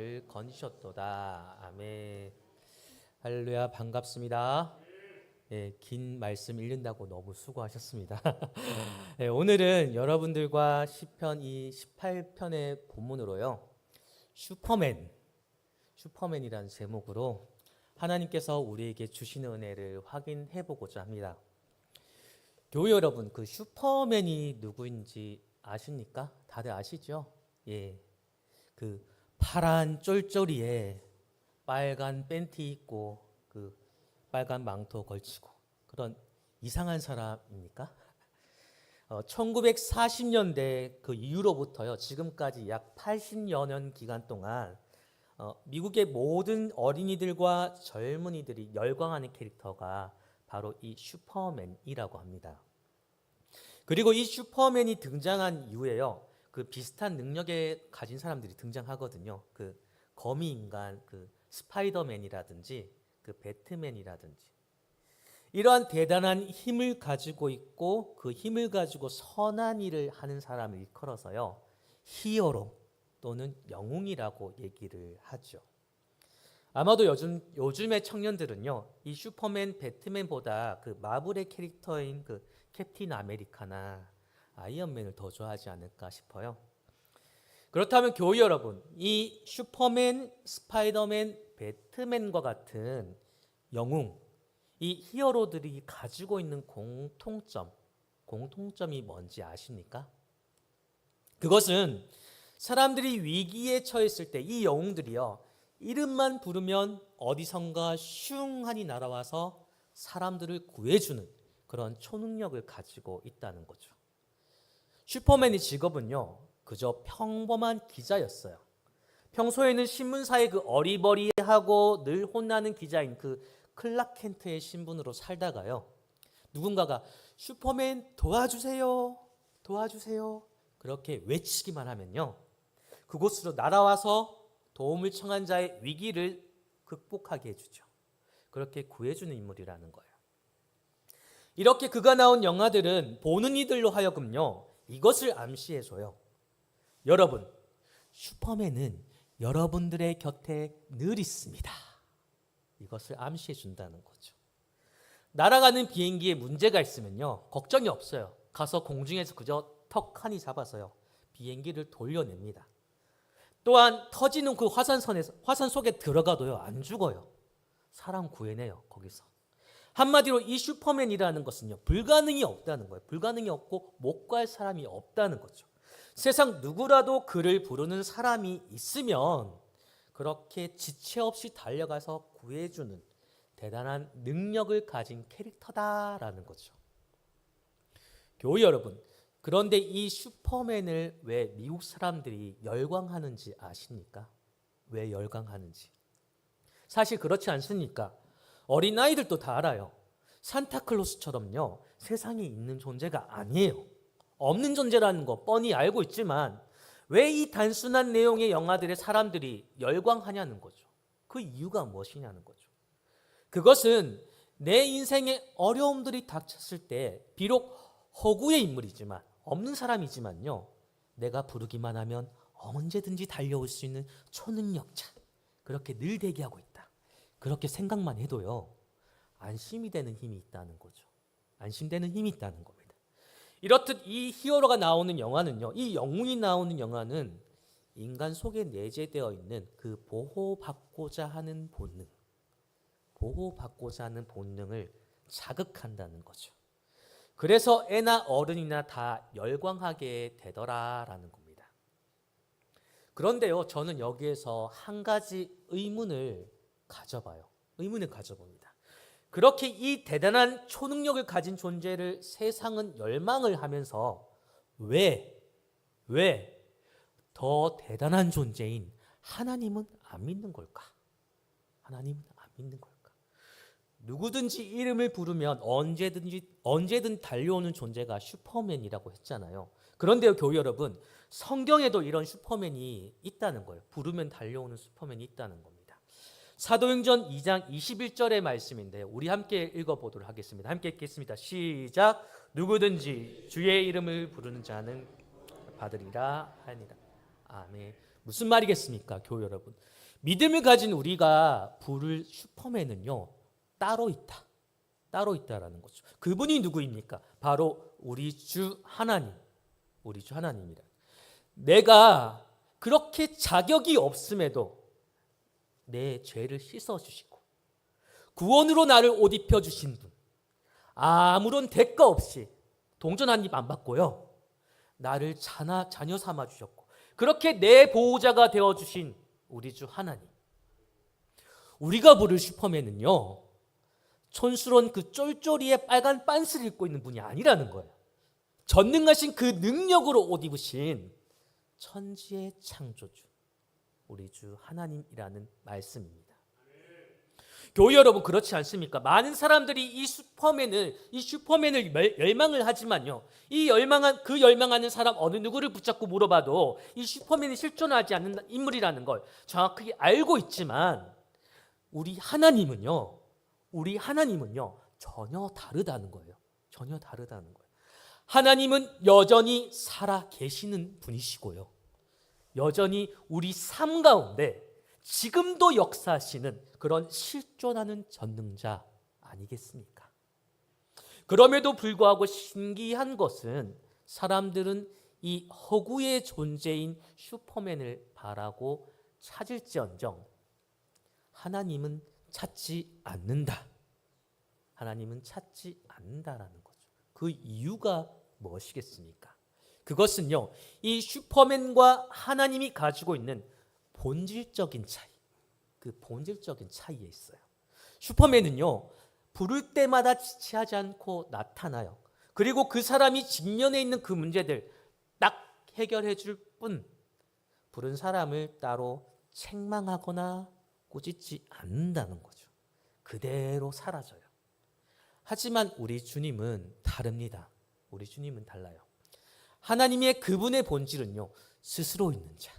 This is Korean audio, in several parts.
나를 건지셨도다. 아멘. 할렐루야 반갑습니다. 예, 긴 말씀 읽는다고 너무 수고하셨습니다. 예, 오늘은 여러분들과 시편 이 18편의 본문으로요. 슈퍼맨, 슈퍼맨이라는 제목으로 하나님께서 우리에게 주시는 은혜를 확인해 보고자 합니다. 교회 여러분, 그 슈퍼맨이 누구인지 아십니까? 다들 아시죠? 예. 그 파란 쫄쫄이에 빨간 팬티 입고 그 빨간 망토 걸치고 그런 이상한 사람입니까? 어, 1940년대 그 이후로부터요 지금까지 약 80여 년 기간 동안 어, 미국의 모든 어린이들과 젊은이들이 열광하는 캐릭터가 바로 이 슈퍼맨이라고 합니다. 그리고 이 슈퍼맨이 등장한 이후에요. 그 비슷한 능력에 가진 사람들이 등장하거든요. 그 거미 인간, 그 스파이더맨이라든지 그 배트맨이라든지 이러한 대단한 힘을 가지고 있고 그 힘을 가지고 선한 일을 하는 사람을 일컬어서요. 히어로 또는 영웅이라고 얘기를 하죠. 아마도 요즘 요즘의 청년들은요. 이 슈퍼맨, 배트맨보다 그 마블의 캐릭터인 그 캡틴 아메리카나 아이언맨을 더 좋아하지 않을까 싶어요. 그렇다면 교회 여러분, 이 슈퍼맨, 스파이더맨, 배트맨과 같은 영웅, 이 히어로들이 가지고 있는 공통점, 공통점이 뭔지 아십니까? 그것은 사람들이 위기에 처했을 때 이 영웅들이요, 이름만 부르면 어디선가 슝하니 날아와서 사람들을 구해주는 그런 초능력을 가지고 있다는 거죠. 슈퍼맨의 직업은요, 그저 평범한 기자였어요. 평소에는 신문사의 그 어리버리하고 늘 혼나는 기자인 그 클락 켄트의 신분으로 살다가요. 누군가가 슈퍼맨 도와주세요. 도와주세요. 그렇게 외치기만 하면요. 그곳으로 날아와서 도움을 청한 자의 위기를 극복하게 해주죠. 그렇게 구해주는 인물이라는 거예요. 이렇게 그가 나온 영화들은 보는 이들로 하여금요. 이것을 암시해줘요. 여러분, 슈퍼맨은 여러분들의 곁에 늘 있습니다. 이것을 암시해 준다는 거죠. 날아가는 비행기에 문제가 있으면요. 걱정이 없어요. 가서 공중에서 그저 턱하니 잡아서요. 비행기를 돌려냅니다. 또한 터지는 그 화산선에서 화산 속에 들어가도요. 안 죽어요. 사람 구해내요. 거기서. 한마디로 이 슈퍼맨이라는 것은요. 불가능이 없다는 거예요. 불가능이 없고 못 갈 사람이 없다는 거죠. 세상 누구라도 그를 부르는 사람이 있으면 그렇게 지체 없이 달려가서 구해주는 대단한 능력을 가진 캐릭터다라는 거죠. 교회 여러분, 그런데 이 슈퍼맨을 왜 미국 사람들이 열광하는지 아십니까? 왜 열광하는지. 사실 그렇지 않습니까? 어린아이들도 다 알아요. 산타클로스처럼요, 세상에 있는 존재가 아니에요. 없는 존재라는 거 뻔히 알고 있지만 왜 이 단순한 내용의 영화들의 사람들이 열광하냐는 거죠. 그 이유가 무엇이냐는 거죠. 그것은 내 인생에 어려움들이 닥쳤을 때 비록 허구의 인물이지만 없는 사람이지만요. 내가 부르기만 하면 언제든지 달려올 수 있는 초능력자. 그렇게 늘 대기하고 있다. 그렇게 생각만 해도요. 안심이 되는 힘이 있다는 거죠. 안심되는 힘이 있다는 겁니다. 이렇듯 이 히어로가 나오는 영화는요. 이 영웅이 나오는 영화는 인간 속에 내재되어 있는 그 보호받고자 하는 본능, 보호받고자 하는 본능을 자극한다는 거죠. 그래서 애나 어른이나 다 열광하게 되더라라는 겁니다. 그런데요, 저는 여기에서 한 가지 의문을 가져봐요. 의문을 가져봅니다. 그렇게 이 대단한 초능력을 가진 존재를 세상은 열망을 하면서 왜, 왜 더 대단한 존재인 하나님은 안 믿는 걸까? 하나님은 안 믿는 걸까? 누구든지 이름을 부르면 언제든지 언제든 달려오는 존재가 슈퍼맨이라고 했잖아요. 그런데요, 교회 여러분, 성경에도 이런 슈퍼맨이 있다는 거예요. 부르면 달려오는 슈퍼맨이 있다는 겁니다. 사도행전 2장 21절의 말씀인데 우리 함께 읽어보도록 하겠습니다. 함께 읽겠습니다. 시작. 누구든지 주의 이름을 부르는 자는 받으리라 하니라. 아멘. 무슨 말이겠습니까, 교회 여러분? 믿음을 가진 우리가 부를 슈퍼맨은요 따로 있다, 따로 있다라는 거죠. 그분이 누구입니까? 바로 우리 주 하나님, 우리 주 하나님이라. 내가 그렇게 자격이 없음에도 내 죄를 씻어 주시고 구원으로 나를 옷 입혀 주신 분. 아무런 대가 없이 동전 한 입 안 받고요. 나를 자나, 자녀 삼아 주셨고 그렇게 내 보호자가 되어 주신 우리 주 하나님. 우리가 부를 슈퍼맨은요. 촌스러운 그 쫄쫄이의 빨간 빤스를 입고 있는 분이 아니라는 거예요. 전능하신 그 능력으로 옷 입으신 천지의 창조주 우리 주 하나님이라는 말씀입니다. 교회 여러분 그렇지 않습니까? 많은 사람들이 이 슈퍼맨을 이 슈퍼맨을 멸- 열망을 하지만요. 이 열망한 그 열망하는 사람 어느 누구를 붙잡고 물어봐도 이 슈퍼맨이 실존하지 않는 인물이라는 걸 정확하게 알고 있지만 우리 하나님은요. 우리 하나님은요. 전혀 다르다는 거예요. 전혀 다르다는 거예요. 하나님은 여전히 살아 계시는 분이시고요. 여전히 우리 삶 가운데 지금도 역사하시는 그런 실존하는 전능자 아니겠습니까? 그럼에도 불구하고 신기한 것은 사람들은 이 허구의 존재인 슈퍼맨을 바라고 찾을지언정 하나님은 찾지 않는다. 하나님은 찾지 않는다라는 거죠. 그 이유가 무엇이겠습니까? 그것은요, 이 슈퍼맨과 하나님이 가지고 있는 본질적인 차이, 그 본질적인 차이에 있어요. 슈퍼맨은요, 부를 때마다 지체하지 않고 나타나요. 그리고 그 사람이 직면해 있는 그 문제들 딱 해결해 줄 뿐, 부른 사람을 따로 책망하거나 꾸짖지 않는다는 거죠. 그대로 사라져요. 하지만 우리 주님은 다릅니다. 우리 주님은 달라요. 하나님의 그분의 본질은요, 스스로 있는 자.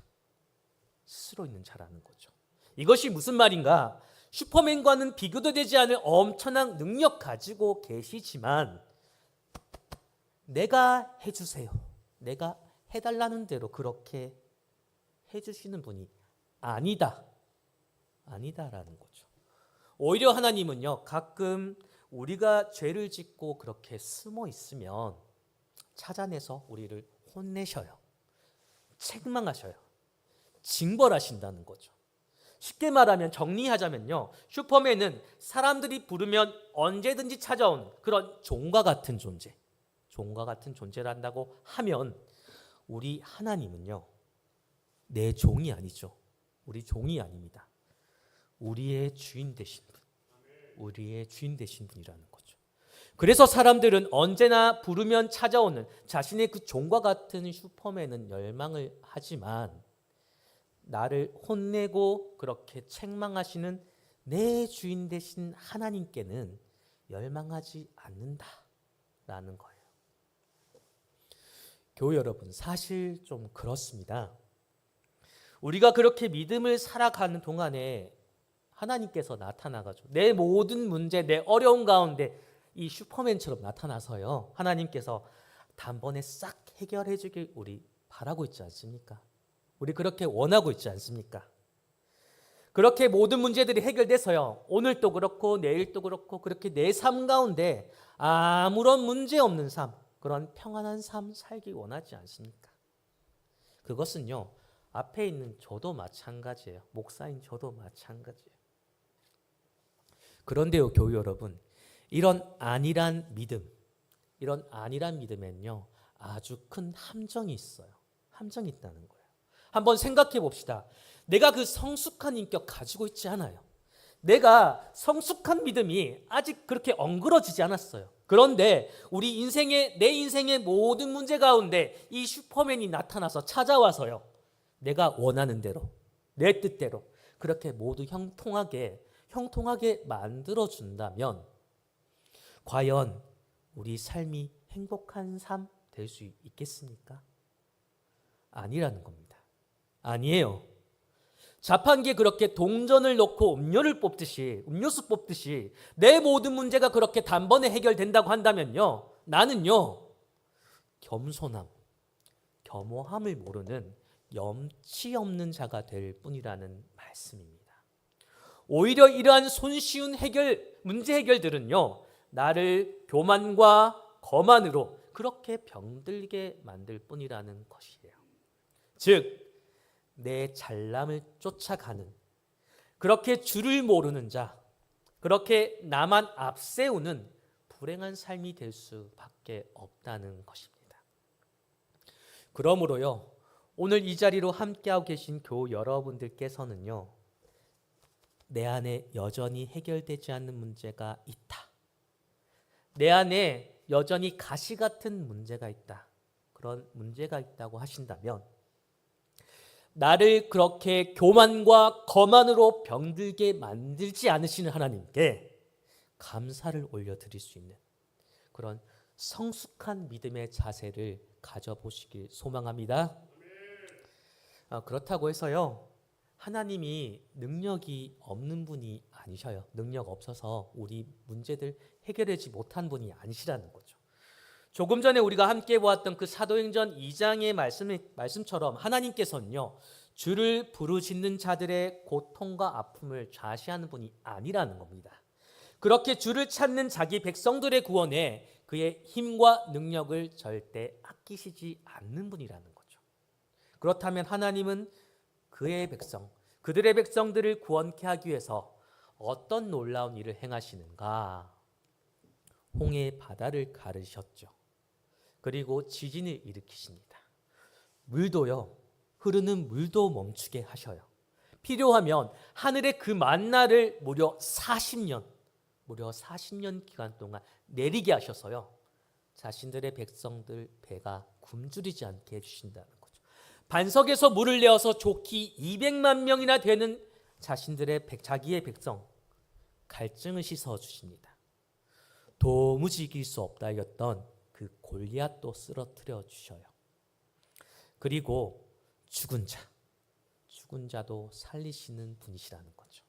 스스로 있는 자라는 거죠. 이것이 무슨 말인가? 슈퍼맨과는 비교도 되지 않을 엄청난 능력 가지고 계시지만 내가 해주세요. 내가 해달라는 대로 그렇게 해주시는 분이 아니다. 아니다라는 거죠. 오히려 하나님은요, 가끔 우리가 죄를 짓고 그렇게 숨어 있으면 찾아내서 우리를 혼내셔요. 책망하셔요. 징벌하신다는 거죠. 쉽게 말하면 정리하자면요. 슈퍼맨은 사람들이 부르면 언제든지 찾아온 그런 종과 같은 존재. 종과 같은 존재를 한다고 하면 우리 하나님은요. 내 종이 아니죠. 우리 종이 아닙니다. 우리의 주인 되신 분. 우리의 주인 되신 분이라는. 그래서 사람들은 언제나 부르면 찾아오는 자신의 그 종과 같은 슈퍼맨은 열망을 하지만 나를 혼내고 그렇게 책망하시는 내 주인 되신 하나님께는 열망하지 않는다 라는 거예요. 교회 여러분, 사실 좀 그렇습니다. 우리가 그렇게 믿음을 살아가는 동안에 하나님께서 나타나가지고 내 모든 문제, 내 어려운 가운데 이 슈퍼맨처럼 나타나서요. 하나님께서 단번에 싹 해결해 주길 우리 바라고 있지 않습니까? 우리 그렇게 원하고 있지 않습니까? 그렇게 모든 문제들이 해결돼서요. 오늘도 그렇고 내일도 그렇고 그렇게 내 삶 가운데 아무런 문제 없는 삶, 그런 평안한 삶 살기 원하지 않습니까? 그것은요. 앞에 있는 저도 마찬가지예요. 목사인 저도 마찬가지예요. 그런데요, 교회 여러분, 이런 안일한 믿음, 이런 안일한 믿음엔요, 아주 큰 함정이 있어요. 함정이 있다는 거예요. 한번 생각해 봅시다. 내가 그 성숙한 인격 가지고 있지 않아요. 내가 성숙한 믿음이 아직 그렇게 엉그러지지 않았어요. 그런데 우리 인생의 내 인생의 모든 문제 가운데 이 슈퍼맨이 나타나서 찾아와서요. 내가 원하는 대로 내 뜻대로 그렇게 모두 형통하게 형통하게 만들어 준다면 과연 우리 삶이 행복한 삶 될 수 있겠습니까? 아니라는 겁니다. 아니에요. 자판기에 그렇게 동전을 넣고 음료를 뽑듯이 음료수 뽑듯이 내 모든 문제가 그렇게 단번에 해결된다고 한다면요. 나는요. 겸손함, 겸허함을 모르는 염치 없는 자가 될 뿐이라는 말씀입니다. 오히려 이러한 손쉬운 해결 문제 해결들은요. 나를 교만과 거만으로 그렇게 병들게 만들 뿐이라는 것이에요. 즉 내 잘남을 쫓아가는 그렇게 줄을 모르는 자, 그렇게 나만 앞세우는 불행한 삶이 될 수밖에 없다는 것입니다. 그러므로요, 오늘 이 자리로 함께하고 계신 교우 여러분들께서는요, 내 안에 여전히 해결되지 않는 문제가 있다. 내 안에 여전히 가시 같은 문제가 있다. 그런 문제가 있다고 하신다면, 나를 그렇게 교만과 거만으로 병들게 만들지 않으시는 하나님께 감사를 올려드릴 수 있는 그런 성숙한 믿음의 자세를 가져보시길 소망합니다. 아, 그렇다고 해서요, 하나님이 능력이 없는 분이 아니셔요. 능력 없어서 우리 문제들 해결하지 못한 분이 아니시라는 거죠. 조금 전에 우리가 함께 보았던 그 사도행전 2장의 말씀, 말씀처럼 하나님께서는요, 주를 부르짖는 자들의 고통과 아픔을 좌시하는 분이 아니라는 겁니다. 그렇게 주를 찾는 자기 백성들의 구원에 그의 힘과 능력을 절대 아끼시지 않는 분이라는 거죠. 그렇다면 하나님은 그의 백성, 그들의 백성들을 구원케 하기 위해서 어떤 놀라운 일을 행하시는가? 홍해 바다를 가르셨죠. 그리고 지진을 일으키십니다. 물도요, 흐르는 물도 멈추게 하셔요. 필요하면 하늘의 그 만나를 무려 40년, 무려 40년 기간 동안 내리게 하셔서요. 자신들의 백성들 배가 굶주리지 않게 해주신다는 거죠. 반석에서 물을 내어서 좋기 200만 명이나 되는 자신들의 백, 자기의 백성 갈증을 씻어 주십니다. 도무지 이길 수 없다 이겼던 그 골리앗도 쓰러뜨려 주셔요. 그리고 죽은 자, 죽은 자도 살리시는 분이시라는 거죠.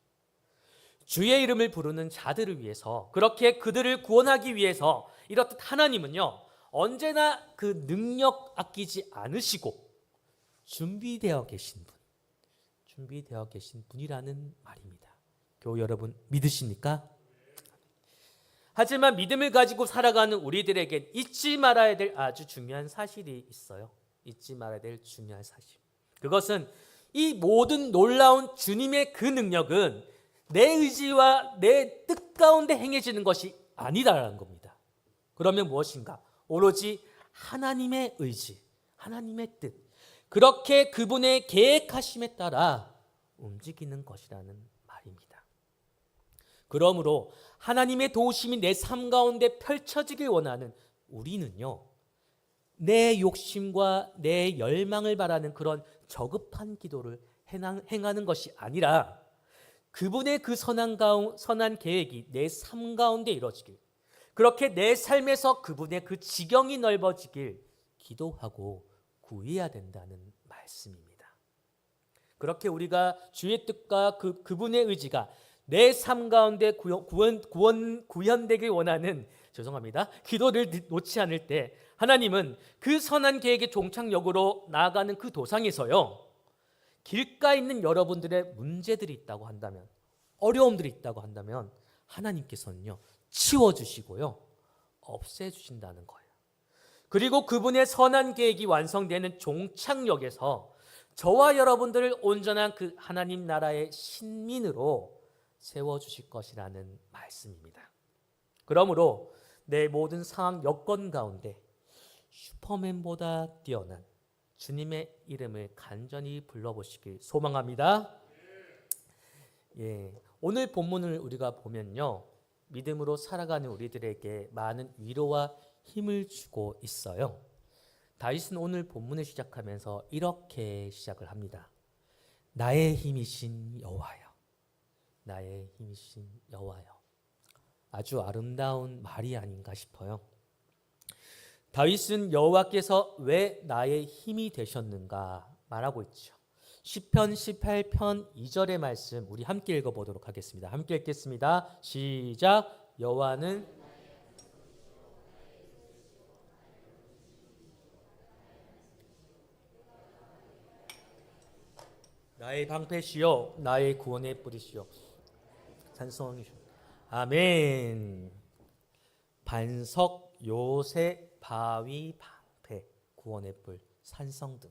주의 이름을 부르는 자들을 위해서 그렇게 그들을 구원하기 위해서 이렇듯 하나님은요 언제나 그 능력 아끼지 않으시고 준비되어 계신 분, 준비되어 계신 분이라는 말입니다. 교우 여러분 믿으십니까? 하지만 믿음을 가지고 살아가는 우리들에게 잊지 말아야 될 아주 중요한 사실이 있어요. 잊지 말아야 될 중요한 사실. 그것은 이 모든 놀라운 주님의 그 능력은 내 의지와 내 뜻 가운데 행해지는 것이 아니다라는 겁니다. 그러면 무엇인가? 오로지 하나님의 의지, 하나님의 뜻. 그렇게 그분의 계획하심에 따라 움직이는 것이라는. 그러므로 하나님의 도우심이 내 삶 가운데 펼쳐지길 원하는 우리는요. 내 욕심과 내 열망을 바라는 그런 저급한 기도를 행하는 것이 아니라 그분의 그 선한 가운 선한 계획이 내 삶 가운데 이루어지길 그렇게 내 삶에서 그분의 그 지경이 넓어지길 기도하고 구해야 된다는 말씀입니다. 그렇게 우리가 주의 뜻과 그 그분의 의지가 내 삶 가운데 구원, 구원 구현되길 원하는 죄송합니다. 기도를 놓지 않을 때 하나님은 그 선한 계획의 종착역으로 나아가는 그 도상에서요. 길가에 있는 여러분들의 문제들이 있다고 한다면 어려움들이 있다고 한다면 하나님께서는요. 치워 주시고요. 없애 주신다는 거예요. 그리고 그분의 선한 계획이 완성되는 종착역에서 저와 여러분들을 온전한 그 하나님 나라의 신민으로 세워 주실 것이라는 말씀입니다. 그러므로 내 모든 상황 여건 가운데 슈퍼맨보다 뛰어난 주님의 이름을 간절히 불러보시길 소망합니다. 예, 오늘 본문을 우리가 보면요. 믿음으로 살아가는 우리들에게 많은 위로와 힘을 주고 있어요. 다윗은 오늘 본문을 시작하면서 이렇게 시작을 합니다. 나의 힘이신 여호와여. 나의 힘이신 여호와여. 아주 아름다운 말이 아닌가 싶어요. 다윗은 여호와께서 왜 나의 힘이 되셨는가 말하고 있죠. 시편 18편 2절의 말씀 우리 함께 읽어 보도록 하겠습니다. 함께 읽겠습니다. 시작. 여호와는 나의 방패시요 나의 구원의 뿌리시요 찬송이시오. 아멘. 반석 요새 바위 방패 구원의 뿔 산성 등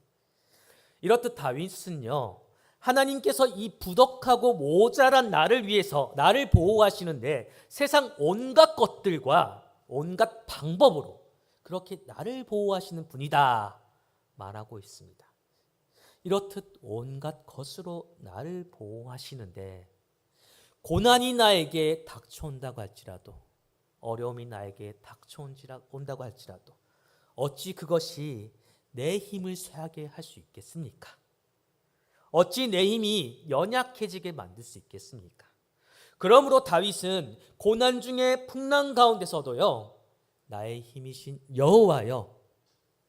이렇듯 다윗은요 하나님께서 이 부덕하고 모자란 나를 위해서 나를 보호하시는데 세상 온갖 것들과 온갖 방법으로 그렇게 나를 보호하시는 분이다 말하고 있습니다. 이렇듯 온갖 것으로 나를 보호하시는데 고난이 나에게 닥쳐온다고 할지라도 어려움이 나에게 닥쳐온다고 할지라도 어찌 그것이 내 힘을 쇠하게 할 수 있겠습니까? 어찌 내 힘이 연약해지게 만들 수 있겠습니까? 그러므로 다윗은 고난 중에 풍랑 가운데서도요. 나의 힘이신 여호와여.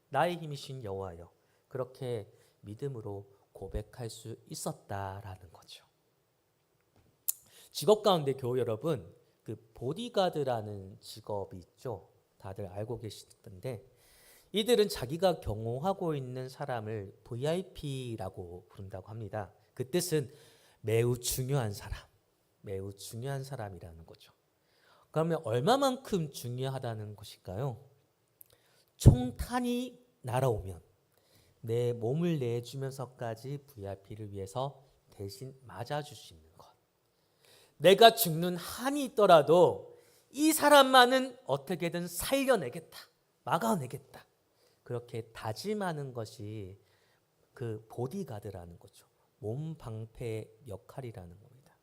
나의 힘이신 여호와여. 그렇게 믿음으로 고백할 수 있었다라는. 직업 가운데 교우 여러분, 그 보디가드라는 직업이 있죠. 다들 알고 계실 텐데 이들은 자기가 경호하고 있는 사람을 VIP라고 부른다고 합니다. 그 뜻은 매우 중요한 사람, 매우 중요한 사람이라는 거죠. 그러면 얼마만큼 중요하다는 것일까요? 총탄이 날아오면 내 몸을 내주면서까지 VIP를 위해서 대신 맞아줄 수 있는 것. 내가 죽는 한이 있더라도 이 사람만은 어떻게든 살려내겠다, 막아내겠다. 그렇게 다짐하는 것이 그 보디가드라는 거죠. 몸 방패 역할이라는 겁니다.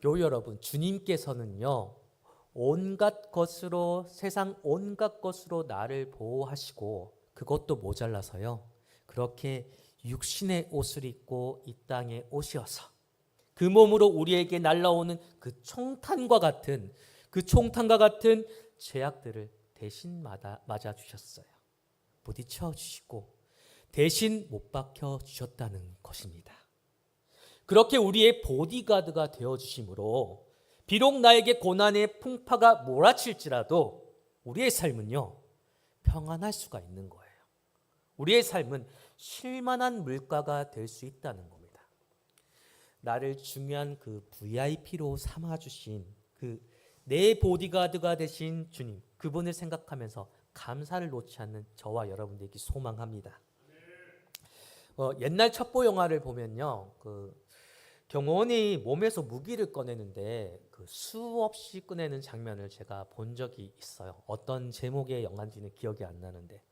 교우 여러분, 주님께서는요, 온갖 것으로, 세상 온갖 것으로 나를 보호하시고, 그것도 모자라서요, 그렇게 육신의 옷을 입고 이 땅에 오셔서, 그 몸으로 우리에게 날라오는 그 총탄과 같은, 그 총탄과 같은 죄악들을 대신 맞아 주셨어요. 부딪혀 주시고 대신 못 박혀 주셨다는 것입니다. 그렇게 우리의 보디가드가 되어 주심으로 비록 나에게 고난의 풍파가 몰아칠지라도 우리의 삶은요 평안할 수가 있는 거예요. 우리의 삶은 쉴만한 물가가 될 수 있다는 겁니다. 나를 중요한 그 VIP로 삼아 주신 그 내 보디가드가 되신 주님 그분을 생각하면서 감사를 놓지 않는 저와 여러분들에게 소망합니다. 어, 옛날 첩보 영화를 보면요, 그 경호원이 몸에서 무기를 꺼내는데 그 수없이 꺼내는 장면을 제가 본 적이 있어요. 어떤 제목의 영화인지는 기억이 안 나는데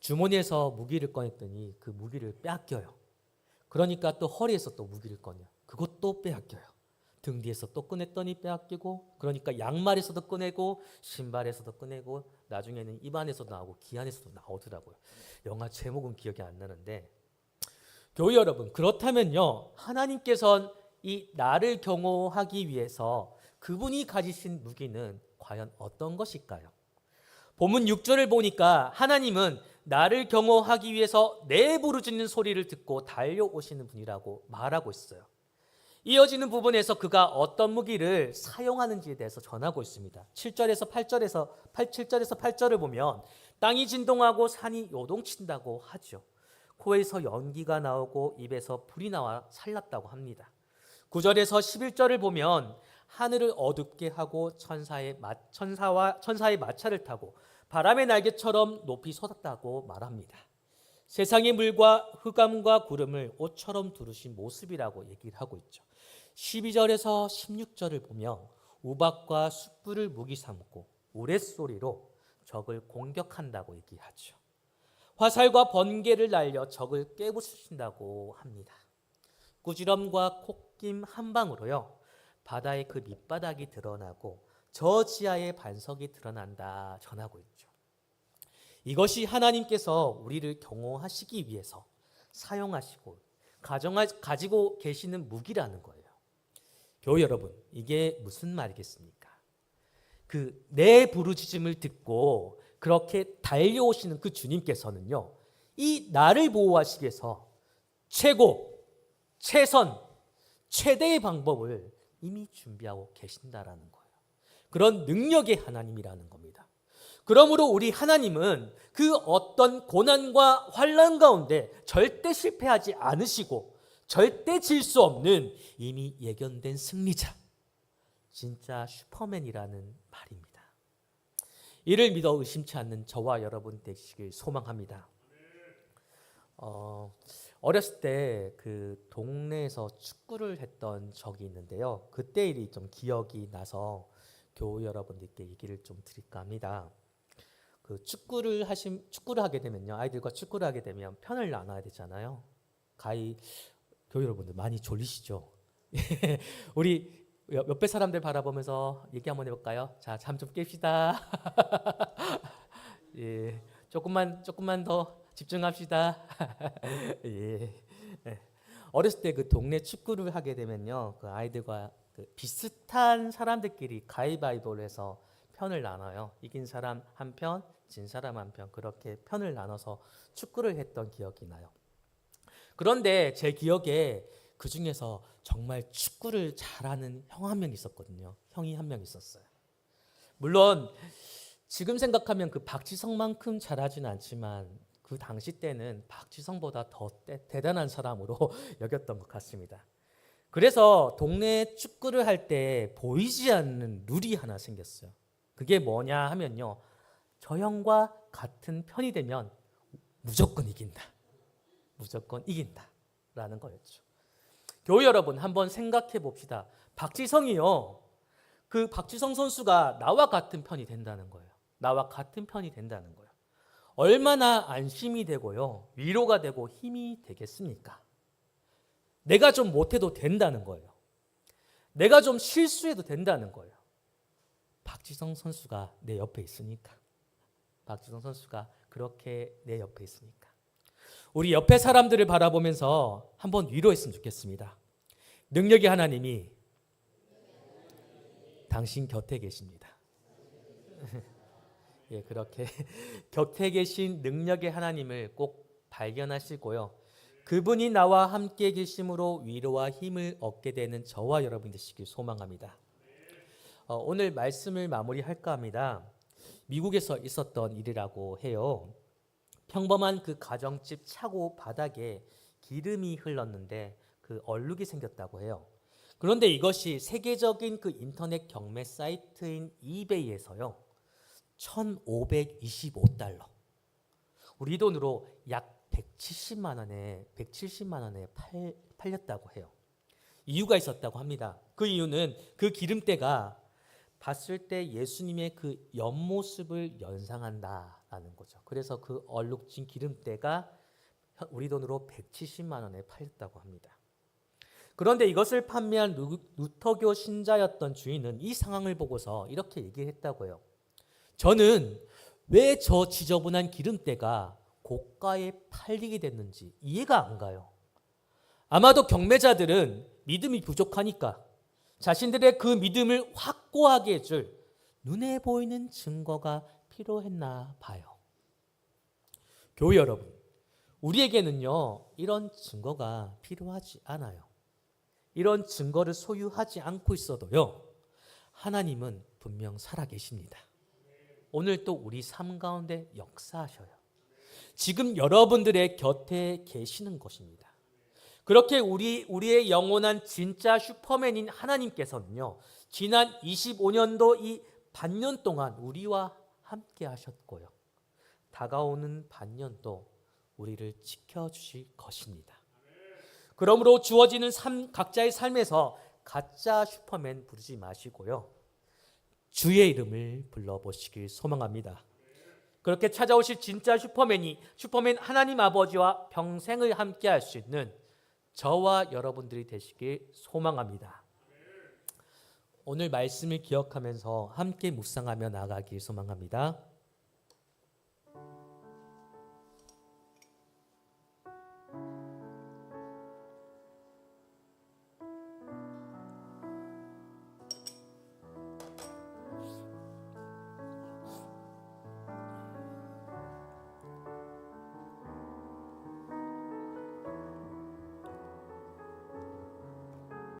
주머니에서 무기를 꺼냈더니 그 무기를 빼앗겨요. 그러니까 또 허리에서 또 무기를 꺼내. 그 것도 빼앗겨요. 등 뒤에서 또 꺼냈더니 빼앗기고 그러니까 양말에서도 꺼내고 신발에서도 꺼내고 나중에는 입안에서도 나오고 귀안에서도 나오더라고요. 영화 제목은 기억이 안 나는데 교회 여러분 그렇다면요 하나님께서는 이 나를 경호하기 위해서 그분이 가지신 무기는 과연 어떤 것일까요? 본문 6절을 보니까 하나님은 나를 경호하기 위해서 내 부르짖는 소리를 듣고 달려오시는 분이라고 말하고 있어요. 이어지는 부분에서 그가 어떤 무기를 사용하는지에 대해서 전하고 있습니다. 7절에서 8절에서 8, 7절에서 8절을 보면 땅이 진동하고 산이 요동친다고 하죠. 코에서 연기가 나오고 입에서 불이 나와 살랐다고 합니다. 9절에서 11절을 보면 하늘을 어둡게 하고 천사의 마, 천사와 천사의 마차를 타고 바람의 날개처럼 높이 솟았다고 말합니다. 세상의 물과 흑암과 구름을 옷처럼 두르신 모습이라고 얘기를 하고 있죠. 12절에서 16절을 보면 우박과 숯불을 무기 삼고 우레소리로 적을 공격한다고 얘기하죠. 화살과 번개를 날려 적을 깨부수신다고 합니다. 꾸지럼과 콧김 한 방으로요. 바다의 그 밑바닥이 드러나고 저 지하의 반석이 드러난다 전하고 있죠. 이것이 하나님께서 우리를 경호하시기 위해서 사용하시고 가지고 계시는 무기라는 거예요. 교회 여러분, 이게 무슨 말이겠습니까? 그 내 부르짖음을 듣고 그렇게 달려오시는 그 주님께서는요. 이 나를 보호하시기 위해서 최고, 최선, 최대의 방법을 이미 준비하고 계신다라는 거예요. 그런 능력의 하나님이라는 겁니다. 그러므로 우리 하나님은 그 어떤 고난과 환란 가운데 절대 실패하지 않으시고 절대 질 수 없는 이미 예견된 승리자. 진짜 슈퍼맨이라는 말입니다. 이를 믿어 의심치 않는 저와 여러분 되시길 소망합니다. 어, 어렸을 때 그 동네에서 축구를 했던 적이 있는데요. 그때 일이 좀 기억이 나서 교우 여러분들께 얘기를 좀 드릴까 합니다. 그 축구를 하신 축구를 하게 되면요. 아이들과 축구를 하게 되면 편을 나눠야 되잖아요. 가히 교우 여러분들 많이 졸리시죠? 우리 옆에 사람들 바라보면서 얘기 한번 해볼까요? 자, 잠 좀 깹시다. 예, 조금만 조금만 더 집중합시다. 예. 예. 어렸을 때 그 동네 축구를 하게 되면요, 그 아이들과 그 비슷한 사람들끼리 가위바위보를 해서 편을 나눠요. 이긴 사람 한 편, 진 사람 한 편, 그렇게 편을 나눠서 축구를 했던 기억이 나요. 그런데 제 기억에 그 중에서 정말 축구를 잘하는 형 한 명 있었거든요. 형이 한 명 있었어요. 물론 지금 생각하면 그 박지성만큼 잘하지는 않지만 그 당시 때는 박지성보다 더 대, 대단한 사람으로 여겼던 것 같습니다. 그래서 동네 축구를 할 때 보이지 않는 룰이 하나 생겼어요. 그게 뭐냐 하면요. 저 형과 같은 편이 되면 무조건 이긴다. 무조건 이긴다. 라는 거였죠. 교회 여러분 한번 생각해 봅시다. 박지성이요. 그 박지성 선수가 나와 같은 편이 된다는 거예요. 나와 같은 편이 된다는 거예요. 얼마나 안심이 되고요. 위로가 되고 힘이 되겠습니까? 내가 좀 못해도 된다는 거예요. 내가 좀 실수해도 된다는 거예요. 박지성 선수가 내 옆에 있으니까. 박지성 선수가 그렇게 내 옆에 있으니까. 우리 옆에 사람들을 바라보면서 한번 위로했으면 좋겠습니다. 능력의 하나님이 당신 곁에 계십니다. 예, 그렇게 곁에 계신 능력의 하나님을 꼭 발견하시고요. 그분이 나와 함께 계심으로 위로와 힘을 얻게 되는 저와 여러분 되시길 소망합니다. 어, 오늘 말씀을 마무리할까 합니다. 미국에서 있었던 일이라고 해요. 평범한 그 가정집 차고 바닥에 기름이 흘렀는데 그 얼룩이 생겼다고 해요. 그런데 이것이 세계적인 그 인터넷 경매 사이트인 이베이에서요. 1,525달러. 우리 돈으로 약 170만 원에 170만 원에 팔, 팔렸다고 해요. 이유가 있었다고 합니다. 그 이유는 그 기름때가 봤을 때 예수님의 그 옆모습을 연상한다 라는 거죠. 그래서 그 얼룩진 기름때가 우리 돈으로 170만 원에 팔렸다고 합니다. 그런데 이것을 판매한 루터교 신자였던 주인은 이 상황을 보고서 이렇게 얘기했다고 해요. 저는 왜 저 지저분한 기름때가 고가에 팔리게 됐는지 이해가 안 가요. 아마도 경매자들은 믿음이 부족하니까 자신들의 그 믿음을 확고하게 해줄 눈에 보이는 증거가 필요했나 봐요. 교회 여러분, 우리에게는요, 이런 증거가 필요하지 않아요. 이런 증거를 소유하지 않고 있어도요, 하나님은 분명 살아계십니다. 오늘 또 우리 삶 가운데 역사하셔요. 지금 여러분들의 곁에 계시는 것입니다. 그렇게 우리 우리의 영원한 진짜 슈퍼맨인 하나님께서는요. 지난 25년도 이 반년 동안 우리와 함께 하셨고요. 다가오는 반년도 우리를 지켜 주실 것입니다. 그러므로 주어지는 삶, 각자의 삶에서 가짜 슈퍼맨 부르지 마시고요. 주의 이름을 불러보시길 소망합니다. 그렇게 찾아오실 진짜 슈퍼맨이 슈퍼맨 하나님 아버지와 평생을 함께 할 수 있는 저와 여러분들이 되시길 소망합니다. 오늘 말씀을 기억하면서 함께 묵상하며 나가길 소망합니다.